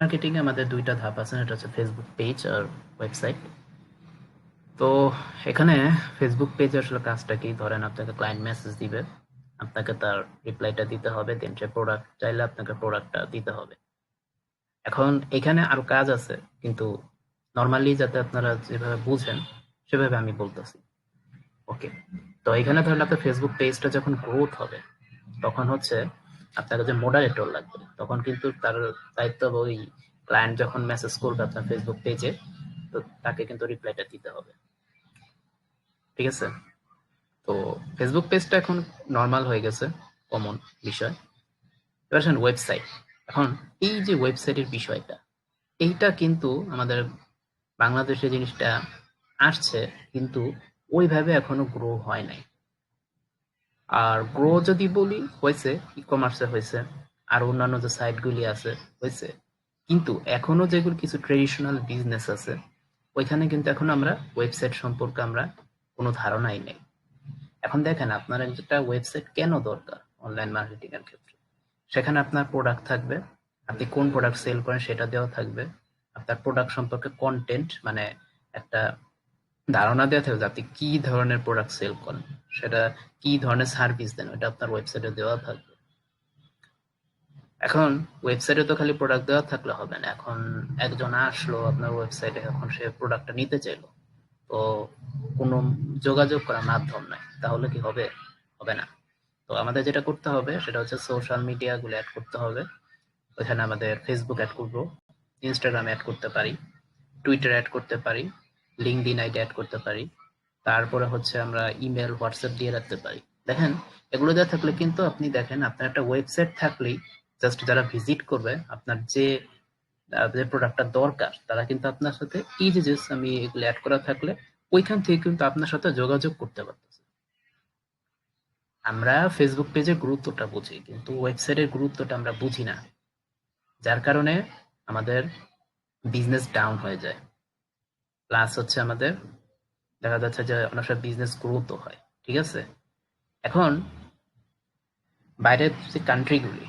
Marketing এ আমাদের দুইটা ধাপ আছে এটা হচ্ছে ফেসবুক পেজ আর ওয়েবসাইট তো এখানে ফেসবুক পেজ আসলে কাজটা কি? ধরেন আপনাকে ক্লায়েন্ট মেসেজ দিবে, আপনাকে তার রিপ্লাইটা দিতে হবে দেন সে প্রোডাক্ট চাইলে আপনাকে প্রোডাক্টটা দিতে হবে। এখন এখানে আরও কাজ আছে, কিন্তু নর্মালি যাতে আপনারা যেভাবে বুঝেন, সেভাবে আমি বলতেছি। ওকে তো এখানে ধরেন আপনার ফেসবুক পেজটা যখন গ্রোথ হবে, তখন হচ্ছে আপনার কাছে মডারেটর লাগবে। তখন কিন্তু তার দায়িত্ব ওই ক্লায়েন্ট যখন মেসেজ করবে আপনার ফেসবুক পেজে তো তাকে কিন্তু রিপ্লাইটা দিতে হবে। ঠিক আছে? তো ফেসবুক পেজটা এখন নর্মাল হয়ে গেছে কমন বিষয়। এবার ওয়েবসাইট এখন এই যে ওয়েবসাইটের বিষয়টা, এইটা কিন্তু আমাদের বাংলাদেশে জিনিসটা আসছে, কিন্তু ওইভাবে এখনও গ্রো হয় নাই। আর গ্রো যদি বলি, হয়েছে ই কমার্সে হয়েছে, আর অন্যান্য যে সাইটগুলি আছে, হয়েছে। কিন্তু এখনও যেগুলো কিছু ট্রেডিশনাল বিজনেস আছে, ওইখানে কিন্তু এখন আমরা ওয়েবসাইট সম্পর্কে আমরা কোনো ধারণাই নেই। এখন দেখেন, আপনার একটা ওয়েবসাইট কেন দরকার অনলাইন মার্কেটিং এর ক্ষেত্রে? সেখানে আপনার প্রোডাক্ট থাকবে, আপনি কোন প্রোডাক্ট সেল করেন সেটা দেওয়া থাকবে, আপনার প্রোডাক্ট সম্পর্কে কন্টেন্ট মানে একটা ধারণা দেওয়া থাকবে যে আপনি কি ধরনের প্রোডাক্ট সেল করেন। সেটা কি ধরনের সার্ভিস দেন ওটা আপনার ওয়েবসাইটে দেওয়া থাকবে। এখন ওয়েবসাইটে তো খালি প্রোডাক্ট দেওয়া থাকলে হবে না। এখন একজন আসলো আপনার ওয়েবসাইটে এখন সে প্রোডাক্টটা নিতে চাইলো। তো কোনো যোগাযোগ করার মাধ্যম নাই, তাহলে কি হবে? হবে না। তো আমাদের যেটা করতে হবে, সেটা হচ্ছে সোশ্যাল মিডিয়া গুলো অ্যাড করতে হবে। ওইখানে আমাদের ফেসবুক অ্যাড করব ইনস্টাগ্রাম অ্যাড করতে পারি টুইটার অ্যাড করতে পারি লিঙ্কডিন আইডি অ্যাড করতে পারি। তারপরে হচ্ছে আমরা ইমেল হোয়াটসঅ্যাপ দিয়ে রাখতে পারি। দেখেন, এগুলো দেওয়া থাকলে কিন্তু আপনি দেখেন, আপনার একটা ওয়েবসাইট থাকলেই জাস্ট যারা ভিজিট করবে, আপনার যে যে প্রোডাক্টটা দরকার, তারা কিন্তু আপনার সাথে এই যে আমি এগুলো অ্যাড করা থাকলে ওইখান থেকে কিন্তু আপনার সাথে যোগাযোগ করতে পারতেছে। আমরা ফেসবুক পেজের গুরুত্বটা বুঝি, কিন্তু ওয়েবসাইটের গুরুত্বটা আমরা বুঝি না। যার কারণে আমাদের বিজনেস ডাউন হয়ে যায়। প্লাস হচ্ছে আমাদের দেখা যাচ্ছে যে অনেক সময় বিজনেস গ্রোথ হয়, ঠিক আছে? এখন, বাইরের যে কান্ট্রিগুলি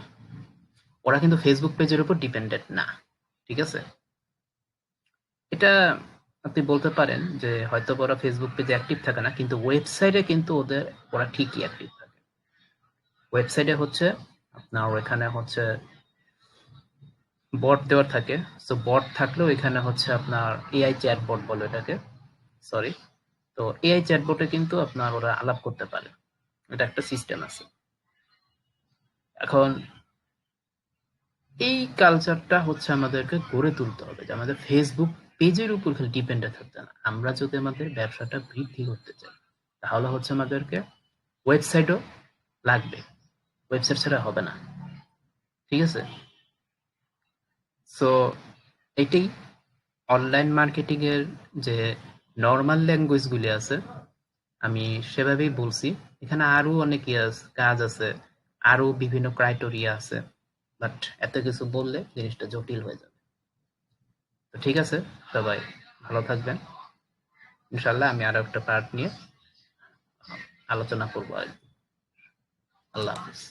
ওরা কিন্তু ফেসবুক পেজের উপর ডিপেন্ডেন্ট না, ঠিক আছে? এটা আপনি বলতে পারেন যে হয়তো ওরা ফেসবুক পেজে অ্যাক্টিভ থাকে না, কিন্তু ওয়েবসাইটে কিন্তু ওদের, ওরা ঠিকই অ্যাক্টিভ থাকে। ওয়েবসাইটে হচ্ছে, আপনার এখানে হচ্ছে বট দেওয়ার থাকে। সো বট থাকলেও এখানে হচ্ছে আপনার এআই চ্যাট বট বলে এটাকে সরি তো এআই চ্যাটবটে কিন্তু আপনার ওরা আলাপ করতে পারে। এটা একটা সিস্টেম আছে। এখন, এই কালচারটা হচ্ছে আমাদেরকে গড়ে তুলতে হবে যে আমাদের ফেসবুক পেজের উপর খালি ডিপেন্ডে থাকতে না। আমরা যদি আমাদের ব্যবসাটা বৃদ্ধি করতে চাই, তাহলে হচ্ছে আমাদেরকে ওয়েবসাইটও লাগবে। ওয়েবসাইট ছাড়া হবে না। ঠিক আছে? সো এটাই অনলাইন মার্কেটিং এর যে নর্মাল ল্যাঙ্গুয়েজ গুলি আছে, আমি সেভাবেই বলছি। এখানে আরও অনেক কাজ আছে, আরও বিভিন্ন ক্রাইটেরিয়া আছে বাট এত কিছু বললে জিনিসটা জটিল হয়ে যাবে। তো ঠিক আছে, সবাই ভালো থাকবেন। ইনশাল্লাহ আমি আরও একটা পার্ট নিয়ে আলোচনা করব আর আল্লাহ হাফিজ।